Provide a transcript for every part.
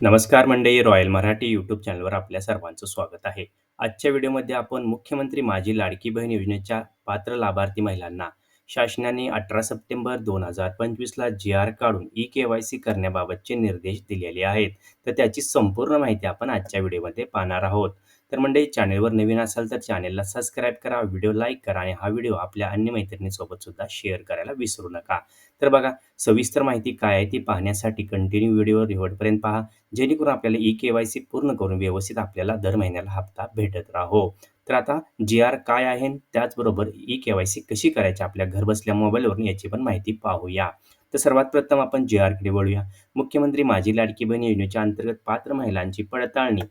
नमस्कार मंडळी royal Marathi YouTube चॅनलवर आपल्या सर्वांचं स्वागत आहे. आजच्या व्हिडिओमध्ये आपण मुख्यमंत्री माझी लाडकी बहीण योजनेच्या पात्र लाभार्थी महिलांना शासनाने अठरा सप्टेंबर दोन हजार पंचवीसला जी आर काढून ई के वाय सी करण्याबाबतचे निर्देश दिलेले आहेत. तर त्याची संपूर्ण माहिती आपण आजच्या व्हिडिओमध्ये पाहणार आहोत. तर मंडळी चॅनेलवर नवीन असाल तर चॅनेलला सबस्क्राईब करा व्हिडिओ लाईक करा आणि हा व्हिडिओ आपल्या अन्य मैत्रिणीसोबत सुद्धा शेअर करायला विसरू नका. तर बघा सविस्तर माहिती काय आहे ती पाहण्यासाठी कंटिन्यू व्हिडिओ रिवॉर्डपर्यंत पहा जेणेकरून आपल्याला ई के वाय सी पूर्ण करून व्यवस्थित आपल्याला दर महिन्याला हप्ता भेटत राहो. तर आता जी आर काय आहे त्याचबरोबर ई के वाय सी कशी करायची आपल्या घरबसल्या मोबाईलवरून याची पण माहिती पाहूया. तर सर्वात प्रथम आपण जी आरकडे वळूया. मुख्यमंत्री माझी लाडकी बहीण योजनेच्या अंतर्गत पात्र महिलांची पडताळणी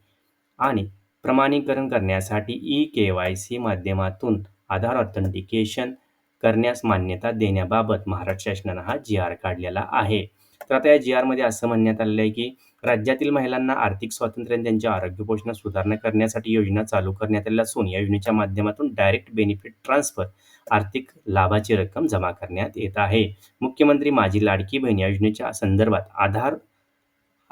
आणि प्रमाणीकरण करण्यासाठी ई के वाय सी माध्यमातून आधार ऑथेंटिकेशन करण्यास मान्यता देण्याबाबत महाराष्ट्र शासनानं हा जी आर काढलेला आहे. तर आता या जी आरमध्ये असं म्हणण्यात आलेलं आहे की राज्यातील महिलांना आर्थिक स्वातंत्र्य आणि त्यांच्या आरोग्य पोषणात सुधारणा करण्यासाठी योजना चालू करण्यात आलेली असून या योजनेच्या माध्यमातून डायरेक्ट बेनिफिट ट्रान्सफर आर्थिक लाभाची रक्कम जमा करण्यात येत आहे. मुख्यमंत्री माझी लाडकी बहीण या योजनेच्या संदर्भात आधार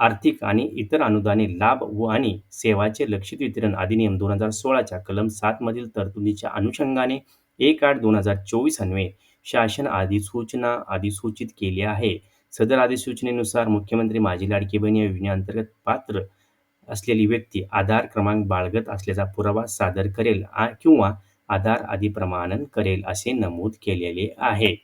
आर्थिक आणि इतर अनुदाने लाभ व आणि सेवाचे लक्षित वितरण अधिनियम दोन हजार सोळाच्या कलम सातमधील तरतुदीच्या अनुषंगाने एक आठ दोन हजार चोवीस अन्वये शासन अधिसूचना अधिसूचित केली आहे. सदर अधिसूचनेनुसार मुख्यमंत्री माझी लाडकी बहीण या योजनेअंतर्गत पात्र असलेली व्यक्ती आधार क्रमांक बाळगत असल्याचा पुरावा सादर करेल आ- किंवा आधार अधिप्रमाणन करेल असे नमूद केलेले आहे.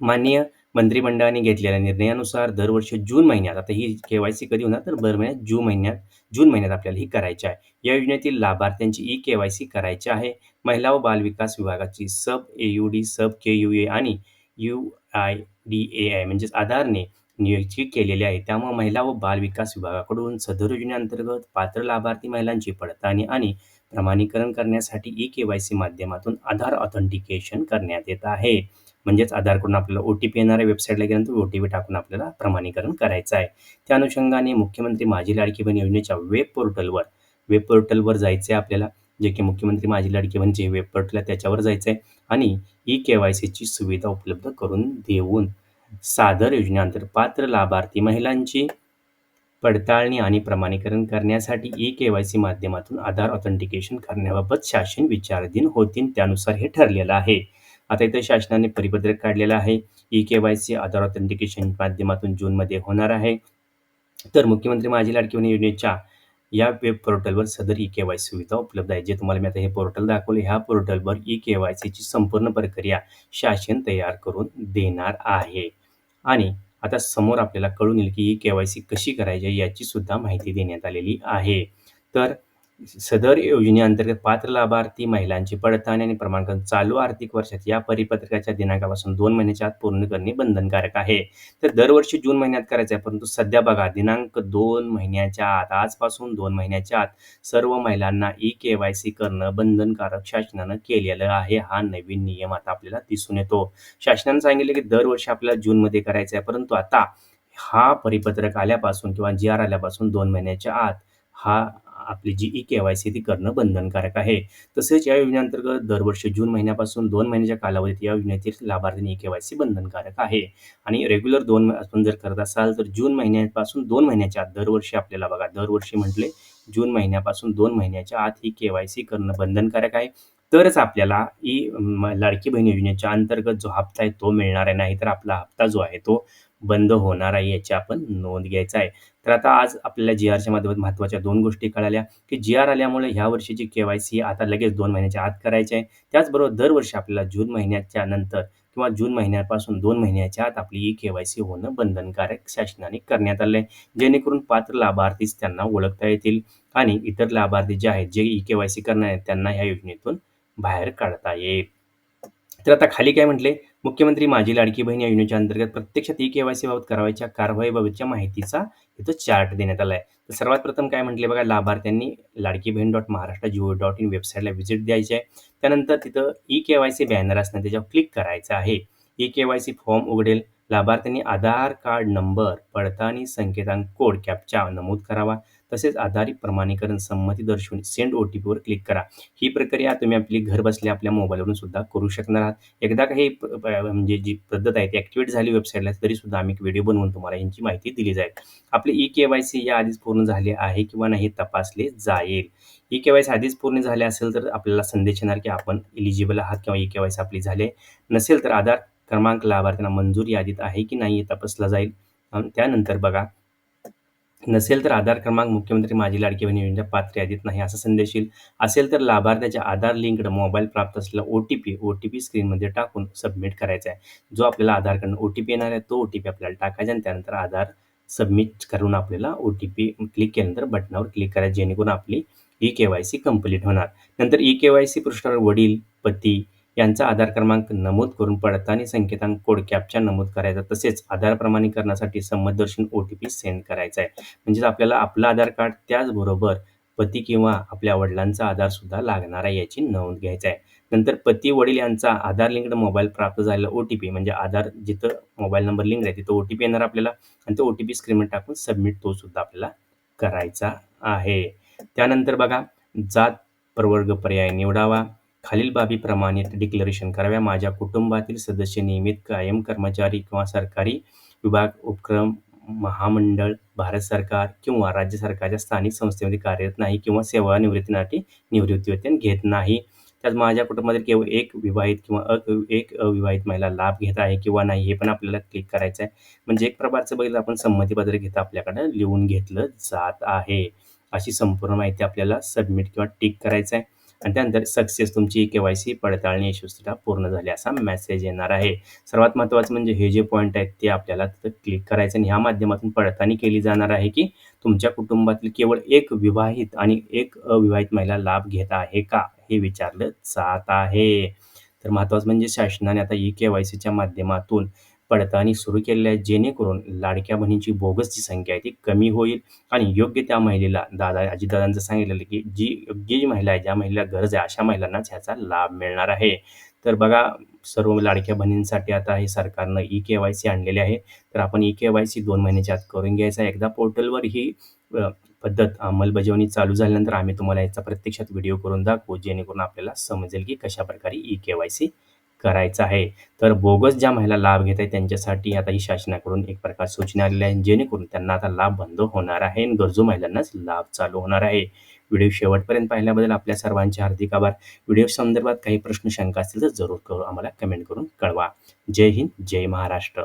माननीय मंत्रिमंडळाने घेतलेल्या निर्णयानुसार दरवर्षी जून महिन्यात आता ही के वाय सी कधी होणार? तर दर महिन्यात जून महिन्यात जून महिन्यात आपल्याला ही करायची आहे. या योजनेतील लाभार्थ्यांची ई के वाय सी करायची आहे. महिला व बालविकास विभागाची sub A U D sub K U A आणि U I D A I म्हणजेच आधारने नियुक्ती केलेली आहे. त्यामुळे महिला व बाल विकास विभागाकडून सदर योजनेअंतर्गत पात्र लाभार्थी महिलांची पडताळणी आणि प्रमाणीकरण करण्यासाठी ई के वाय सी माध्यमातून आधार ऑथेंटिकेशन करण्यात येत आहे. म्हणजेच आधारकडून आपल्याला ओ टी पी येणाऱ्या वेबसाईटला गेल्यानंतर ओ टी पी टाकून आपल्याला प्रमाणीकरण करायचं आहे. त्या अनुषंगाने मुख्यमंत्री माझी लाडकी बहीण योजनेच्या वेब पोर्टलवर वेब पोर्टलवर जायचं आहे आपल्याला. जे की मुख्यमंत्री माझी लाडकी बहीण जे वेब पोर्टल आहे त्याच्यावर जायचं आहे आणि ई के वाय सीची सुविधा उपलब्ध करून देऊन सादर योजनेअंतर्गत पात्र लाभार्थी महिलांची पडताळणी आणि प्रमाणीकरण करण्यासाठी ई के वाय सी माध्यमातून आधार ऑथेंटिकेशन करण्याबाबत शासन विचाराधीन होतील त्यानुसार हे ठरलेलं आहे. आता इथं शासनाने परिपत्रक काढलेलं आहे. E K Y C Aadhaar authentication माध्यमातून जूनमध्ये होणार आहे. तर मुख्यमंत्री माझी लाडकी योजनेच्या या वेब पोर्टलवर सदर ई के वाय सुविधा उपलब्ध आहे. जे तुम्हाला मी आता हे पोर्टल दाखवले ह्या पोर्टलवर ई के वाय सीची संपूर्ण प्रक्रिया शासन तयार करून देणार आहे. आणि आता समोर आपल्याला कळून येईल की ई के वाय सी कशी करायची याची सुद्धा माहिती देण्यात आलेली आहे. तर सदर योजनेअंतर्गत पात्र लाभार्थी महिलांची पडताळणी आणि प्रमाणपत्र चालू आर्थिक वर्षात या परिपत्रकाच्या दिनांकापासून दोन महिन्याच्या आत पूर्ण करणे बंधनकारक आहे. तर दरवर्षी जून महिन्यात करायचं आहे परंतु सध्या बघा दिनांक दोन महिन्याच्या आत आजपासून दोन महिन्याच्या आत सर्व महिलांना ई के वाय सी करणं बंधनकारक शासनानं केलेलं आहे. हा नवीन नियम आता आपल्याला दिसून येतो. शासनानं सांगितलं की दरवर्षी आपल्याला जूनमध्ये करायचं आहे परंतु आता हा परिपत्रक आल्यापासून किंवा जी आर आल्यापासून दोन महिन्याच्या आत हा आपली जी ई के वाय सी ती करणं बंधनकारक आहे. तसेच या योजनेअंतर्गत दरवर्षी जून महिन्यापासून दोन महिन्याच्या कालावधीत या योजनेतील लाभार्थ्यांनी ई के वाय सी बंधनकारक आहे. आणि रेग्युलर दोन आपण जर करत असाल तर जून महिन्यापासून दोन महिन्याच्या आत दरवर्षी आपल्याला बघा दरवर्षी म्हटले जून महिन्यापासून दोन महिन्याच्या आत ही के वाय सी करणं बंधनकारक आहे. तरच आपल्याला ई लाडकी बहीण योजनेच्या अंतर्गत जो हप्ता आहे तो मिळणार आहे नाही तर आपला हप्ता जो आहे तो बंद होणार आहे याची आपण नोंद घ्यायचा आहे. तर आता आज आपल्याला जी आरच्या माध्यमात महत्त्वाच्या दोन गोष्टी कळाल्या. की जी आर आल्यामुळे ह्या वर्षीची के वाय सी आता लगेच दोन महिन्याच्या आत करायची आहे. त्याचबरोबर दरवर्षी आपल्याला जून महिन्याच्या नंतर किंवा जून महिन्यापासून दोन महिन्याच्या आत आपली ई के वाय सी होणं बंधनकारक शासनाने करण्यात आलं आहे जेणेकरून पात्र लाभार्थीच त्यांना ओळखता येतील आणि इतर लाभार्थी जे आहेत जे ई के वाय सी करणार आहेत त्यांना ह्या योजनेतून बाहेर काढता येईल. तर आता खाली काय म्हटले? मुख्यमंत्री माझी लाडकी बहीण या योजनेच्या अंतर्गत प्रत्यक्षात ई के वाय सी बाबत करावयाच्या कारवाईबाबतच्या माहितीचा इथं चार्ट देण्यात आला आहे तर सर्वात प्रथम काय म्हटले बघा लाभार्थ्यांनी Ladki Bahin dot Maharashtra Jio dot in वेबसाईटला व्हिजिट द्यायची आहे. त्यानंतर तिथं E K Y C banner असणार त्याच्यावर क्लिक करायचं आहे. E K Y C form उघडेल. लाभार्थ्यांनी आधार कार्ड नंबर पडताळणी संकेतांक कोड कॅपचा नमूद करावा. तसेच आधारित प्रमाणीकरण संमती दर्शवून सेंड ओ टी पीवर क्लिक करा. ही प्रक्रिया तुम्ही आपली घर बसल्या आपल्या मोबाईलवरून सुद्धा करू शकणार आहात. एकदा काही प- म्हणजे जी पद्धत आहे ती ॲक्टिवेट झाली वेबसाईटला तरी सुद्धा आम्ही एक व्हिडिओ बनवून तुम्हाला यांची माहिती दिली जाईल. आपले ई के वाय सी या आधीच पूर्ण झाले आहे किंवा नाही हे तपासले जाईल. ई के वाय सी आधीच पूर्ण झाले असेल तर आपल्याला संदेश येणार की आपण एलिजिबल आहात किंवा ई के वाय सी आपली झाले नसेल तर आधार क्रमांक लाभार्थ्यांना मंजूर यादीत आहे की नाही हे तपासला जाईल. त्यानंतर बघा नसेल तर आधार क्रमांक मुख्यमंत्री माझी लाडकी बहीण योजनेच्या पात्र यादीत नाही असा संदेश येईल. असेल तर लाभार्थ्याच्या आधार लिंकड मोबाईल प्राप्त असलेला O T P O T P स्क्रीनमध्ये टाकून सबमिट करायचा आहे. जो आपल्याला आधारकडनं ओ टी पी येणार आहे तो ओ टी पी आपल्याला टाकायचा आणि त्यानंतर आधार सबमिट करून आपल्याला ओ टी पी क्लिक केल्यानंतर बटनावर क्लिक करायचं जेणेकरून आपली E K Y C complete होणार. नंतर ई के वाय सी पृष्ठावर वडील पती यांचा आधार क्रमांक नमूद करून पडताळणी संकेतांक कोड कॅपच्या नमूद करायचा. तसेच आधार प्रमाणीकरणासाठी संमतदर्शन ओ टी पी सेंड करायचा आहे. म्हणजेच आपल्याला आपलं आधार कार्ड त्याचबरोबर पती किंवा आपल्या वडिलांचा आधार सुद्धा लागणार आहे याची नोंद घ्यायचा आहे. नंतर पती वडील यांचा आधार लिंक्ड मोबाईल प्राप्त झालेला ओ टी पी म्हणजे आधार जिथं मोबाईल नंबर लिंक आहे तिथं ओ टी पी येणार आपल्याला आणि तो ओ टी पी स्क्रीनवर टाकून सबमिट तो सुद्धा आपल्याला करायचा आहे. त्यानंतर बघा जात प्रवर्ग पर्याय निवडावा. खालील बाबी प्रमाणित डिक्लेरेशन कराव्या. माझ्या कुटुंबातील सदस्य नियमित कायम कर्मचारी किंवा सरकारी विभाग उपक्रम महामंडळ भारत सरकार किंवा राज्य सरकारच्या स्थानिक संस्थेमध्ये कार्यरत नाही किंवा सेवानिवृत्तीसाठी निवृत्तीसाठी निवृत्तीवेतन घेत नाही. त्यात माझ्या कुटुंबातील केवळ एक विवाहित किंवा अ एक अविवाहित महिला लाभ घेत आहे किंवा नाही हे पण आपल्याला क्लिक करायचं आहे म्हणजे एक प्रकारचं बघितलं आपण संमतीपत्र घेता आपल्याकडं लिहून घेतलं जात आहे. अशी संपूर्ण माहिती आपल्याला सबमिट किंवा टिक करायचं आहे आणि त्यानंतर सक्सेस तुमची के वाय सी पडताळणी यशस्वीता पूर्ण झाली असा मेसेज येणार आहे. सर्वात महत्त्वाचं म्हणजे हे जे पॉईंट आहेत ते आपल्याला तिथं क्लिक करायचं आणि ह्या माध्यमातून पडताळणी केली जाणार आहे की तुमच्या कुटुंबातील केवळ एक विवाहित आणि एक अविवाहित महिला लाभ घेत आहे का हे विचारलं जात आहे. तर महत्त्वाचं म्हणजे शासनाने आता ई के वाय सीच्या माध्यमातून पडताळणी सुरू केलेली आहे. जेणेकरून लाडक्या बहिणींची बोगसची संख्या आहे ती कमी होईल. आणि योग्य त्या महिलेला दादा अजितदादांचं सांगितलेलं की जी योग्य जी महिला आहे ज्या महिलेला गरज आहे अशा महिलांनाच ह्याचा लाभ मिळणार आहे. तर बघा सर्व लाडक्या बहिणींसाठी आता हे सरकारनं ई के वाय सी आणलेली आहे. तर आपण ई के वाय सी दोन महिन्याच्या आत करून घ्यायचा आहे. एकदा पोर्टलवर ही पद्धत अंमलबजावणी चालू झाल्यानंतर आम्ही तुम्हाला याचा प्रत्यक्षात व्हिडिओ करून दाखवू जेणेकरून आपल्याला समजेल की कशा प्रकारे ई के वाय सी करायचं आहे. तर बोगस ज्या महिला लाभ घेत आहेत त्यांच्यासाठी आता ही शासनाकडून एक प्रकार सूचना आलेल्या आहेत जेणेकरून त्यांना आता लाभ बंद होणार आहे आणि गरजू महिलांनाच लाभ चालू होणार आहे. व्हिडिओ शेवटपर्यंत पाहिल्याबद्दल आपल्या सर्वांचे हार्दिक आभार. व्हिडिओ संदर्भात काही प्रश्न शंका असतील तर जरूर करू आम्हाला कमेंट करून कळवा. जय हिंद जय महाराष्ट्र.